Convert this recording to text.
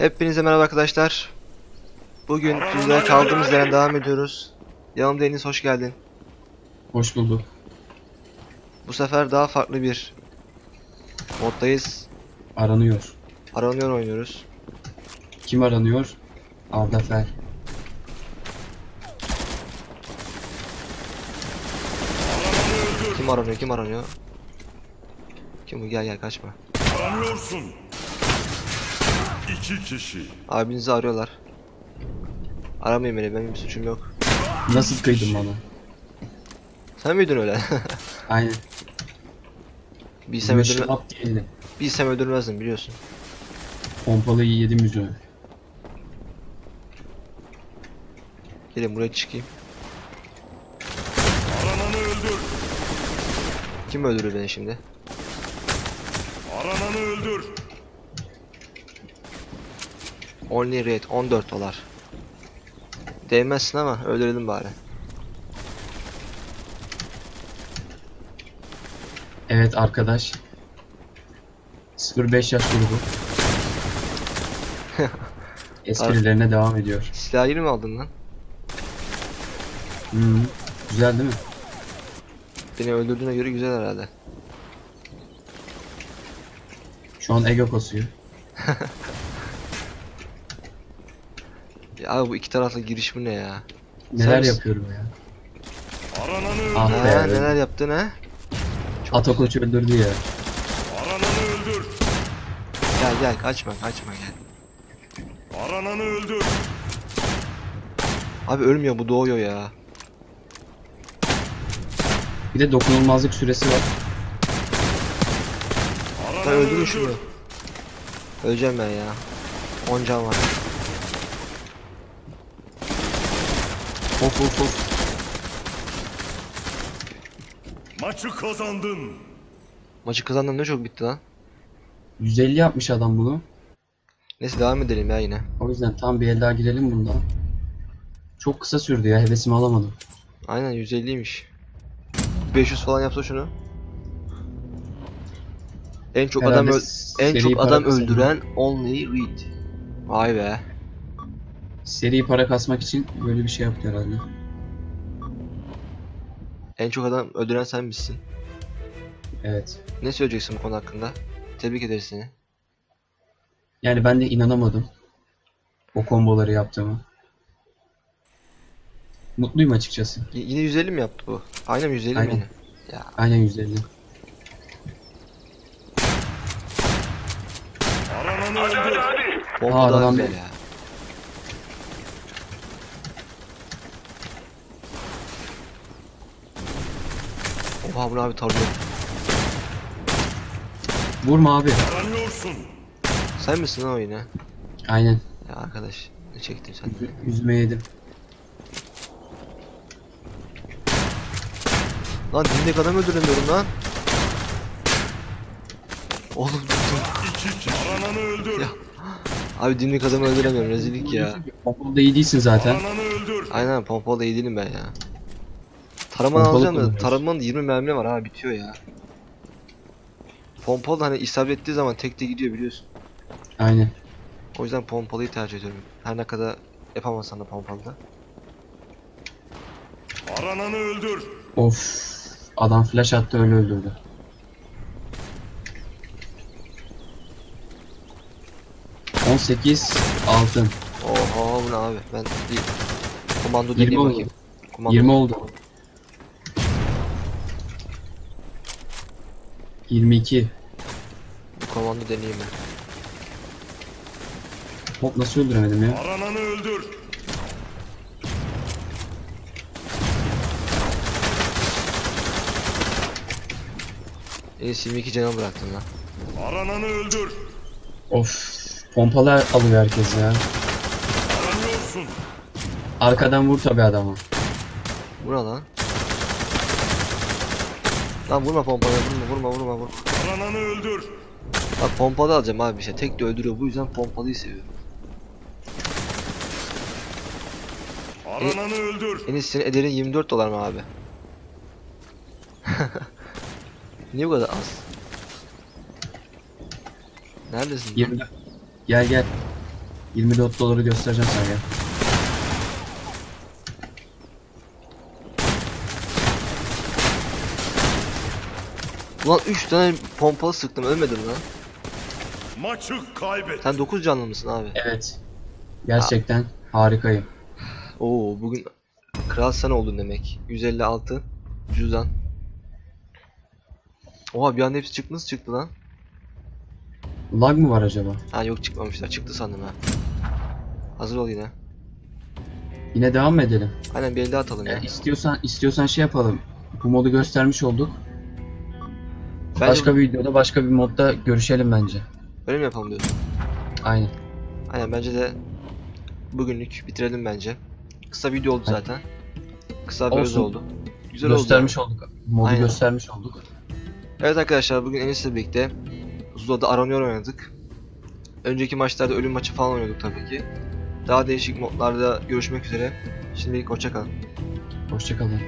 Hepinize merhaba arkadaşlar. Bugün sizlere kaldığımız yerden devam ediyoruz. Yanımda Enis hoş geldin. Hoş bulduk. Bu sefer daha farklı bir moddayız. Aranıyor. Aranıyor oynuyoruz. Kim aranıyor? Arda Fer. Kim aranıyor? Kim aranıyor? Kim bu? Gel gel kaçma. Aranıyorsun. İki kişi. Abinizi arıyorlar. Aramayın beni benim bir suçum yok. Nasıl kıydın bana? Sen miydin öyle? Aynen. bilsem, öldürme, değildi. bilsem öldürmezdim biliyorsun. Pompalıyı yedim yüzüne. Gelin buraya çıkayım. Arananı öldür. Kim öldürür beni şimdi? Arananı öldür. Only rate 14 dolar. Değmezsin ama öldürelim bari. Evet arkadaş. 05 yaş grubu. Esprilerine devam ediyor. Silah yeri mi aldın lan? -hı. Güzel değil mi? Beni öldürdüğüne göre güzel herhalde. Şu an ego kasıyor. Ya abi bu iki taraflı giriş bu ne ya? Neler yapıyorum ya. Arananı öldür. Ah Ha, be. neler yaptın ha? Atakoç öldürdü ya. Arananı öldür. Gel gel kaçma kaçma gel. Arananı öldür. Abi ölmüyor bu doğuyor ya. Bir de dokunulmazlık süresi var. Arananı Ben öldürün öldür. şunu. Öleceğim ben ya. 10 can var. Of of of. Maçı kazandın. Maçı kazandım ne çok bitti lan. 150 yapmış adam bunu. Neyse devam edelim ya yine. O yüzden tam bir el daha girelim bundan. Çok kısa sürdü ya hevesimi alamadım. Aynen 150'ymiş. 500 falan yapsa şunu. En çok adam Herhalde öl- en seri çok para adam kazanıyor. öldüren Only Reed. Vay be. Seri para kasmak için böyle bir şey yaptı herhalde. En çok adam öldüren sen misin? Evet. Ne söyleyeceksin bu konu hakkında? Tebrik ederiz seni. Yani ben de inanamadım. O komboları yaptığımı. Mutluyum açıkçası. Y- yine 150 mi yaptı bu? Aynen 150 mi Aynen. yine? Ya Aynen 150. Arananı öldür. bomba Aa, daha adam bir- ya. Oha bunu abi tarıyor. Vurma abi. Sen misin lan o yine? Aynen. Ya arkadaş ne çektin sen de? Yüzüme yedim. Lan dinlek adam öldüremiyorum lan. Oğlum. Arananı öldür. Ya. Abi dinlek adamı öldüremiyorum rezillik ya. Pompalı iyi değilsin zaten. Arananı öldür. Aynen pompalı iyi değilim ben ya. Taraman Pompalı alacağım da kullanıyorsun. taramanın 20 mermi var ha bitiyor ya. Pompalı hani isabet ettiği zaman tek de gidiyor biliyorsun. Aynen. O yüzden pompalıyı tercih ediyorum. Her ne kadar yapamasan da pompalıda. Arananı öldür. Of. Adam flash attı öyle öldürdü. ...18 altın. Oha bu ne abi? Ben bir komando 20 deneyeyim oldu. bakayım. Komando. 20 oldu. 22. Bir komando deneyeyim ben. Hop nasıl öldüremedim ya? Arananı öldür. En 22 canı bıraktın lan. Arananı öldür. Of. Pompalı alıyor herkes ya. Aranıyorsun. Arkadan vur tabi adamı. Bu ne lan? Lan vurma pompalı vurma vurma vurma vurma. Arananı öldür. Bak pompalı alacağım abi işte tek de öldürüyor bu yüzden pompalıyı seviyorum. Arananı öldür. En iyisi senin ederin 24 dolar mı abi? Niye bu kadar az? Neredesin? lan? 20. Gel gel. 24 doları göstereceğim sana ya. Ulan 3 tane pompalı sıktım ölmedim lan. Maçı kaybet. Sen 9 canlı mısın abi? Evet. Gerçekten harikayım. Oo bugün kral sen oldun demek. 156 cüzdan. Oha bir anda hepsi çıktı nasıl çıktı lan? Lag mı var acaba? Ha yok çıkmamışlar çıktı sandım ha. Hazır ol yine. Yine devam mı edelim? Aynen bir elde atalım ya. Ya istiyorsan istiyorsan şey yapalım. Bu modu göstermiş olduk. Bence Başka bir videoda başka bir modda görüşelim bence. öyle mi yapalım diyorsun? Aynen. Aynen bence de bugünlük bitirelim bence. Kısa video oldu zaten. Kısa bir öz Olsun. oldu. Güzel göstermiş oldu. olduk. Modu Aynen. göstermiş olduk. Evet arkadaşlar bugün Enes'le birlikte Zula'da aranıyor oynadık. Önceki maçlarda ölüm maçı falan oynuyorduk tabii ki. Daha değişik modlarda görüşmek üzere. Şimdilik hoşçakalın. Hoşçakalın.